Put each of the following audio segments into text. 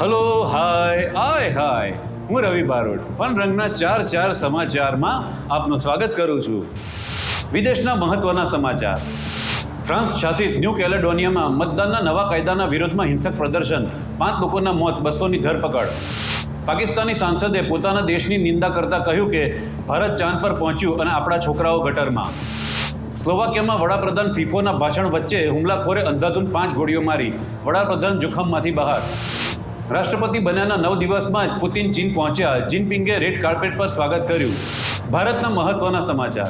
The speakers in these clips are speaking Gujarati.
હલો હાય આય હાય હું રવિ બારોટ, ફન રંગના ચાર ચાર સમાચારમાં આપનું સ્વાગત કરું છું. વિદેશના મહત્વના સમાચાર. ફ્રાન્સ શાસિત ન્યૂ કેલેડોનિયામાં મતદાનના નવા કાયદાના વિરોધમાં હિંસક પ્રદર્શન, પાંચ લોકોના મોત, બસોની ધરપકડ. પાકિસ્તાની સાંસદે પોતાના દેશની નિંદા કરતા કહ્યું કે ભારત ચાંદ પર પહોંચ્યું અને આપણા છોકરાઓ ગટરમાં. સ્લોવાકિયામાં વડાપ્રધાન ફિફોના ભાષણ વચ્ચે હુમલાખોરે અંધાધૂન પાંચ ગોળીઓ મારી. વડાપ્રધાન જોખમમાંથી બહાર. રાષ્ટ્રપતિ બન્યાના નવ દિવસમાં જ પુતિન ચીન પહોંચ્યા. જિનપિંગે રેડ કાર્પેટ પર સ્વાગત કર્યું. ભારતના મહત્વના સમાચાર.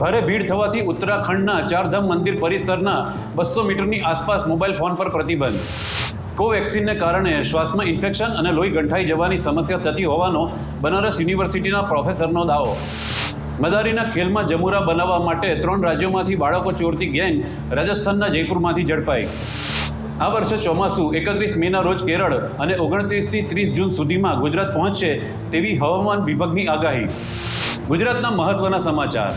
ભારે ભીડ થવાથી ઉત્તરાખંડના ચારધામ મંદિર પરિસરના બસો મીટરની આસપાસ મોબાઈલ ફોન પર પ્રતિબંધ. કોવેક્સિનને કારણે શ્વાસમાં ઇન્ફેક્શન અને લોહી ગંઠાઈ જવાની સમસ્યા થતી હોવાનો બનારસ યુનિવર્સિટીના પ્રોફેસરનો દાવો. મદારીના ખેલમાં જમુરા બનાવવા માટે ત્રણ રાજ્યોમાંથી બાળકો ચોરતી ગેંગ રાજસ્થાનના જયપુરમાંથી ઝડપાઈ. આ વર્ષે ચોમાસું એકત્રીસ મેના રોજ કેરળ અને ઓગણત્રીસથી ત્રીસ જૂન સુધીમાં ગુજરાત પહોંચશે તેવી હવામાન વિભાગની આગાહી. ગુજરાતના મહત્વના સમાચાર.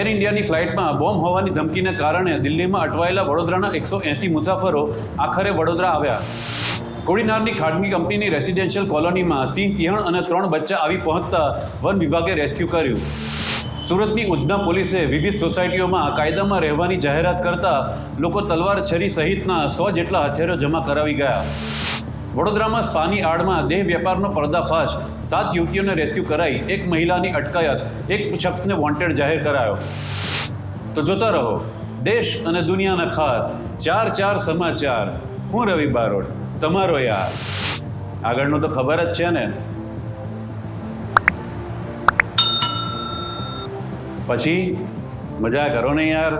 એર ઇન્ડિયાની ફ્લાઇટમાં બોમ્બ હોવાની ધમકીને કારણે દિલ્હીમાં અટવાયેલા વડોદરાના એકસો એંસી મુસાફરો આખરે વડોદરા આવ્યા. કોડીનારની ખાનગી કંપનીની રેસિડેન્શિયલ કોલોનીમાં સિંહ સિંહણ અને ત્રણ બચ્ચા આવી પહોંચતા વન વિભાગે રેસ્ક્યુ કર્યું. સુરતની ઉધના પોલીસે વિવિધ સોસાયટીઓમાં કાયદામાં રહેવાની જાહેરાત કરતા લોકો તલવાર છરી સહિતના સો જેટલા હથિયારો જમા કરાવી ગયા. વડોદરામાં સ્પાની આડમાં દેહ વેપારનો પર્દાફાશ. સાત યુવતીઓને રેસ્ક્યુ કરાઈ. એક મહિલાની અટકાયત. એક શખ્સને વોન્ટેડ જાહેર કરાયો. તો જોતા રહો. દેશ અને દુનિયાના ખાસ. ચાર ચાર સમાચાર. હું રવિ બારોટ. તમારો યાર. આગળનું તો ખબર જ છે ને. પછી મજા કરો ને યાર.